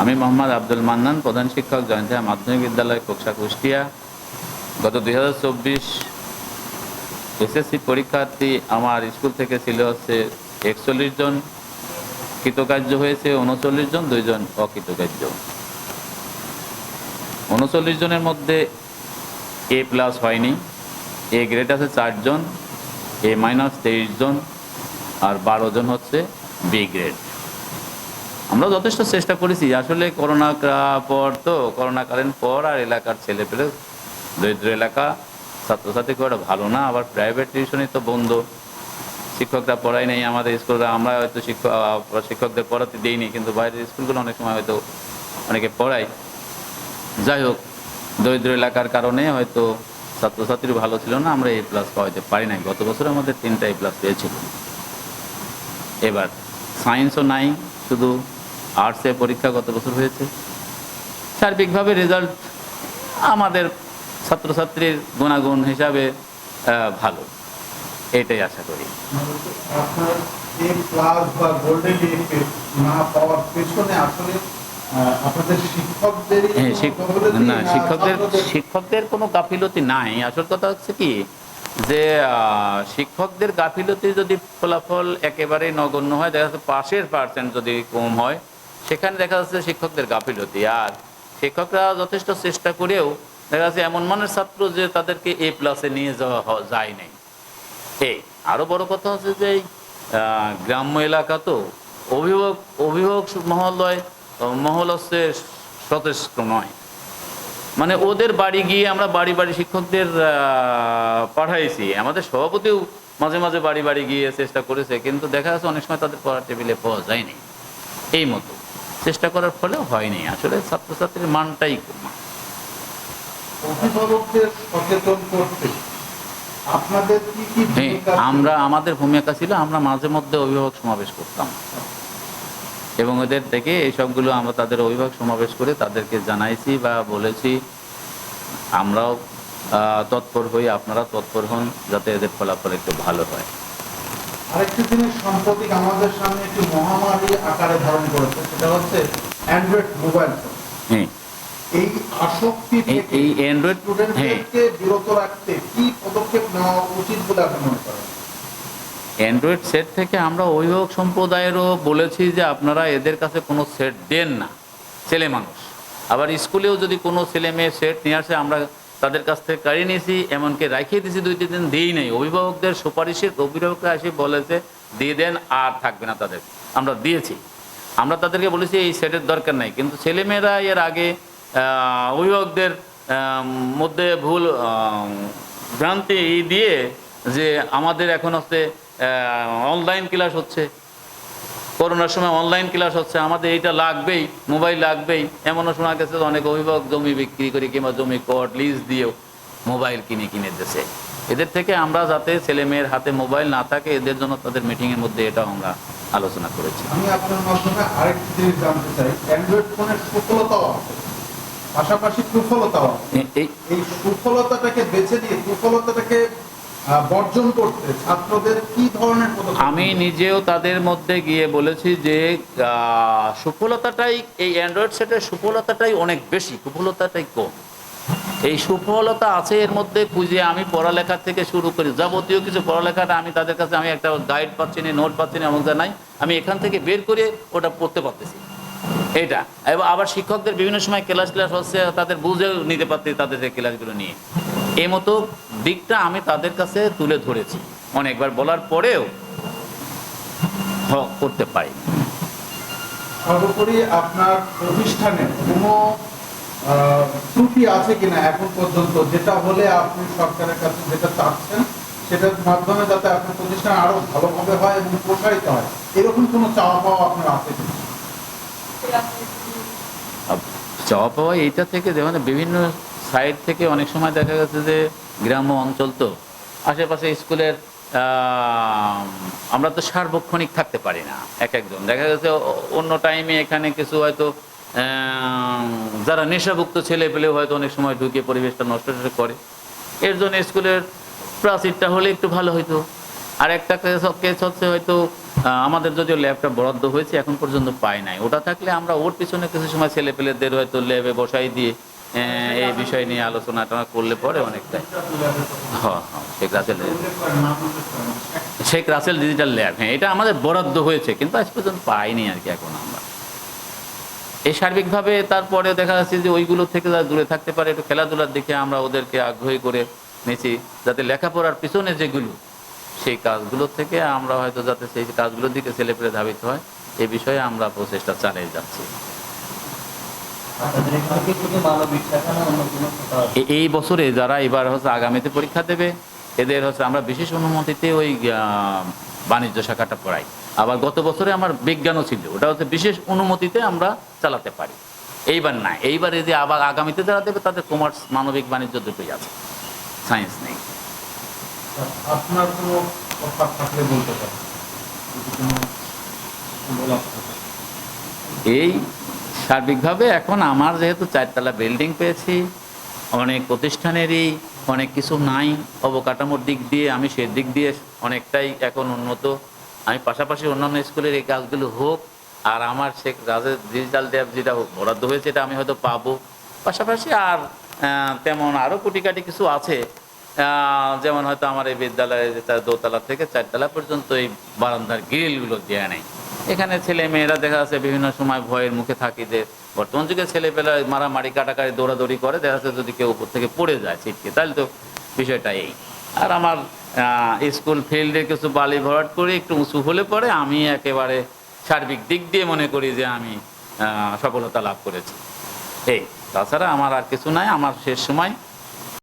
আমি মোহাম্মদ আব্দুল মান্নান, প্রধান শিক্ষক জয়ন্তিয়া মাধ্যমিক বিদ্যালয়, কোকসা, কুষ্টিয়া। গত দুই হাজার চব্বিশ এসএসসি পরীক্ষার্থী আমার স্কুল থেকে ছিল হচ্ছে একচল্লিশ জন। কৃতকার্য হয়েছে উনচল্লিশ জন, দুইজন অকৃতকার্য। উনচল্লিশ জনের মধ্যে এ প্লাস হয়নি, এ গ্রেড আছে চারজন এ মাইনাস তেইশ জন, আর বারো জন হচ্ছে বি গ্রেড। আমরা যথেষ্ট চেষ্টা করেছি। আসলে করোনা পর তো, করোনাকালীন পর আর এলাকার ছেলে পেলে দরিদ্র এলাকা, ছাত্রছাত্রী খুব একটা ভালো না, আবার প্রাইভেট টিউশনই তো বন্ধ। শিক্ষকরা পড়াই নেই আমাদের স্কুলরা, আমরা হয়তো শিক্ষক শিক্ষকদের পড়াতে দিইনি, কিন্তু বাইরের স্কুলগুলো অনেক সময় হয়তো অনেকে পড়াই যাই হোক, দরিদ্র এলাকার কারণে হয়তো ছাত্রছাত্রী ভালো ছিল না, আমরা এ প্লাস পাওয়াতে পারি নাই। গত বছর আমাদের তিনটা এ প্লাস পেয়েছিল। এবার সায়েন্সও নাই, শুধু আর্টসে পরীক্ষা গত বছর হয়েছে? সার্বিকভাবে রেজাল্ট আমাদের ছাত্রছাত্রীর গুণাগুণ হিসাবে ভালো। এটাই আশা করি। হ্যাঁ না শিক্ষকদের শিক্ষকদের কোনো গাফিলতি নাই। আসল কথা হচ্ছে কি যে শিক্ষকদের গাফিলতি যদি ফলাফল একেবারেই নগণ্য হয় দেখা যাচ্ছে পাশের পার্সেন্ট যদি কম হয় সেখানে দেখা যাচ্ছে শিক্ষকদের গাফিলতি, আর শিক্ষকরা যথেষ্ট চেষ্টা করেও দেখা যাচ্ছে এমন মানের ছাত্র যে তাদেরকে এ প্লাসে নিয়ে যাওয়া যায় নাই। এই আরও বড় কথা হচ্ছে যে গ্রাম্য এলাকা তো অভিভাবক অভিভাবক মহোদয় মহল হচ্ছে সচেষ্ট নয়। মানে ওদের বাড়ি গিয়ে আমরা বাড়ি বাড়ি শিক্ষকদের পাঠাইছি। আমাদের সভাপতিও মাঝে মাঝে বাড়ি বাড়ি গিয়ে চেষ্টা করেছে, কিন্তু দেখা যাচ্ছে অনেক সময় তাদের পড়ার টেবিলে পাওয়া যায়নি। এই মতো। চেষ্টা করার ফলে হয়নি। আসলে ছাত্রছাত্রীর মানটাই কম। অভিভাবকদের সচেতন করতে আপনাদের কি কি হ্যাঁ? আমরা আমাদের ভূমিকা ছিল আমরা মাঝে মধ্যে অভিভাবক সমাবেশ করতাম। এবং ওদের থেকে এই সবগুলো আমরা তাদের অভিভাবক সমাবেশ করে তাদেরকে জানাইছি বা বলেছি আমরাও তৎপর হই আপনারা তৎপর হন যাতে এদের ফলাফল একটু ভালো হয়। আরেকটি জিনিস সাম্প্রতিক আমাদের সামনে একটি মহামারী আকারে ধারণ করেছে সেটা হচ্ছে অ্যান্ড্রয়েড মোবাইল ফোন হ্যাঁ। এই আসক্তি থেকে এই অ্যান্ড্রয়েড হ্যাঁ। স্টুডেন্টদেরকে বিরত রাখতে কি পদক্ষেপ নেওয়া উচিত বলে আপনি মনে করেন? অ্যান্ড্রয়েড সেট থেকে আমরা অভিভাবক সম্প্রদায়েরও বলেছি যে আপনারা এদের কাছে কোনো সেট দেন না ছেলে মানুষ। আবার স্কুলেও যদি কোনো ছেলে মেয়ে সেট নিয়ে আসে আমরা তাদের কাছ থেকে কাড়িয়ে নিয়েছি, এমনকি রাখিয়ে দিয়েছি দুই, তিন দিন দিই নাই। অভিভাবকদের সুপারিশের অভিভাবকরা এসে বলেছে দিয়ে দেন, আর থাকবে না তাদের। আমরা দিয়েছি। আমরা তাদেরকে বলেছি, এই সেটের দরকার নাই। কিন্তু ছেলেমেয়েরা এর আগে অভিভাবকদের মধ্যে ভুল ভ্রান্তি দিয়ে যে, আমাদের এখন হচ্ছে অনলাইন ক্লাস হচ্ছে। করোনার সময় অনলাইন ক্লাস হচ্ছে আমাদের এইটা লাগবেই মোবাইল লাগবেই। এমনও শোনা গেছে যে অনেক অভিভাবক জমি বিক্রি করে কিংবা জমি কট লিজ দিয়েও মোবাইল কিনে কিনে দিয়েছে। এদের থেকে আমরা যাতে ছেলে মেয়ের হাতে মোবাইল না থাকে এদের জন্য তাদের মিটিংয়ের মধ্যে এটা আমরা আলোচনা করেছি। আমি আপনার মাধ্যমে আরেকটি জিনিস জানতে চাই। অ্যান্ড্রয়েড ফোনের সুফলতাও আছে। পাশাপাশি কুফলতাও এই সুফলতাটাকে বেছে দিয়ে কুফলতাটাকে আহ, বর্জন করতে ছাত্রদের কি ধরনের আমি নিজেও তাদের মধ্যে গিয়ে বলেছি যে সুফলতাটাই এই অ্যান্ড্রয়েড সেটের সুফলতাটাই অনেক বেশি কুফলতাটাই কম। এই সুফলতা আছে এর মধ্যে খুঁজে আমি পড়ালেখা থেকে শুরু করি। যাবতীয় কিছু পড়ালেখাটা আমি তাদের কাছে আমি একটা গাইড পাচ্ছি না নোট পাচ্ছি না এমন নাই। আমি এখান থেকে বের করে ওটা পড়তে পারতেছি। এটা এবং আবার শিক্ষকদের বিভিন্ন সময় ক্লাস ক্লাস হচ্ছে তাদের বুঝেও নিতে পারতে তাদের ক্লাসগুলো নিয়ে। এই মতো দিকটা আমি তাদের কাছে তুলে ধরেছি। অনেকবার বলার পরেও করতে পারি সর্বোপরি আপনার প্রতিষ্ঠানে কোনো আহ, ত্রুটি আছে কিনা এখন পর্যন্ত? যেটা হলে আপনি সরকারের কাছে যেটা চাচ্ছেন সেটার মাধ্যমে যাতে আপনার প্রতিষ্ঠান আরও ভালোভাবে হয় এবং প্রসারিত হয়। এরকম কোনো চাওয়া পাওয়া আপনার আছে কিনা? চাওয়া পাওয়া এইটা থেকে যে মানে বিভিন্ন সাইড থেকে অনেক সময় দেখা গেছে যে গ্রাম্য অঞ্চল তো, আশেপাশে স্কুলের আমরা তো সার্বক্ষণিক থাকতে পারি না, এক একজন। দেখা গেছে অন্য টাইমে এখানে কিছু হয়তো যারা নেশাভুক্ত ছেলে পেলে হয়তো অনেক সময় ঢুকে পরিবেশটা নষ্ট করে। এর জন্য স্কুলের প্রাচীরটা হলে একটু ভালো হতো আর একটা কেস হচ্ছে হয়তো আমাদের যদিও ল্যাবটা বরাদ্দ হয়েছে, এখন পর্যন্ত পাই নাই। ওটা থাকলে আমরা ওর পিছনে কিছু সময় ছেলে পেলেদের হয়তো ল্যাবে বসাই দিয়ে এই বিষয় নিয়ে আলোচনা টানা করলে পরে অনেকটাই। হ্যাঁ হ্যাঁ শেখ রাসেল শেখ রাসেল ডিজিটাল ল্যাব হ্যাঁ এটা আমাদের বরাদ্দ হয়েছে, কিন্তু আজ পর্যন্ত পাইনি আর কি এখন আমরা। এই সার্বিকভাবে তারপরে দেখা যাচ্ছে যে ওইগুলো থেকে যারা দূরে থাকতে পারে, একটু খেলাধুলার দিকে আমরা ওদেরকে আগ্রহী করে নিয়েছি, যাতে লেখাপড়ার পিছনে যেগুলো, সেই কাজগুলোর থেকে আমরা হয়তো যাতে সেই কাজগুলোর দিকে ছেলেপেলে ধাবিত হয় এই বিষয়ে আমরা প্রচেষ্টা চালিয়ে যাচ্ছি। এই বছরে যারা এবার হচ্ছে আগামীতে পরীক্ষা দেবে এদের হচ্ছে আমরা বিশেষ অনুমতিতে ওই বাণিজ্য শাখাটা পড়াই। আবার গত বছরে আমার বিজ্ঞানও ছিল ওটা হচ্ছে বিশেষ অনুমতিতে আমরা চালাতে পারি। এইবার না এইবার এই যে আবার আগামীতে যারা দেবে তাদের কমার্স মানবিক বাণিজ্য দুটোই আছে। সায়েন্স নেই। আপনার কোনো থাকলে বলতে পারেন। যদি কোনো বলার থাকে। এই সার্বিকভাবে এখন আমার যেহেতু চারতলা বিল্ডিং পেয়েছি, অনেক প্রতিষ্ঠানেরই অনেক কিছু নাই, অবকাঠামোর দিক দিয়ে আমি সে দিক দিয়ে অনেকটাই এখন উন্নত। আমি পাশাপাশি অন্যান্য স্কুলের এই কাজগুলো হোক, আর আমার সে রাজের ডিজিটাল ট্যাব যেটা বরাদ্দ হয়েছে এটা আমি হয়তো পাবো। পাশাপাশি আর তেমন আরও কুটিকাটি কিছু আছে যেমন হয়তো আমার এই বিদ্যালয়ে দোতলা থেকে চারতলা পর্যন্ত এই বারান্দার গ্রিলগুলো দেওয়া নেই। এখানে ছেলে মেয়েরা দেখা যাচ্ছে বিভিন্ন সময় ভয়ের মুখে থাকি যে বর্তমান যুগে ছেলেপেলা মারামারি, কাটাকাটি, দৌড়াদৌড়ি করে, দেখা যাচ্ছে যদি কেউ উপর থেকে পড়ে যায় ছিটকে। তাহলে তো বিষয়টা এই। আর আমার স্কুল ফিল্ডে কিছু বালি ভরাট করে একটু উঁচু হলে পরে আমি একেবারে সার্বিক দিক দিয়ে মনে করি যে আমি সফলতা লাভ করেছি। এই, তাছাড়া আমার আর কিছু নাই। আমার শেষ সময়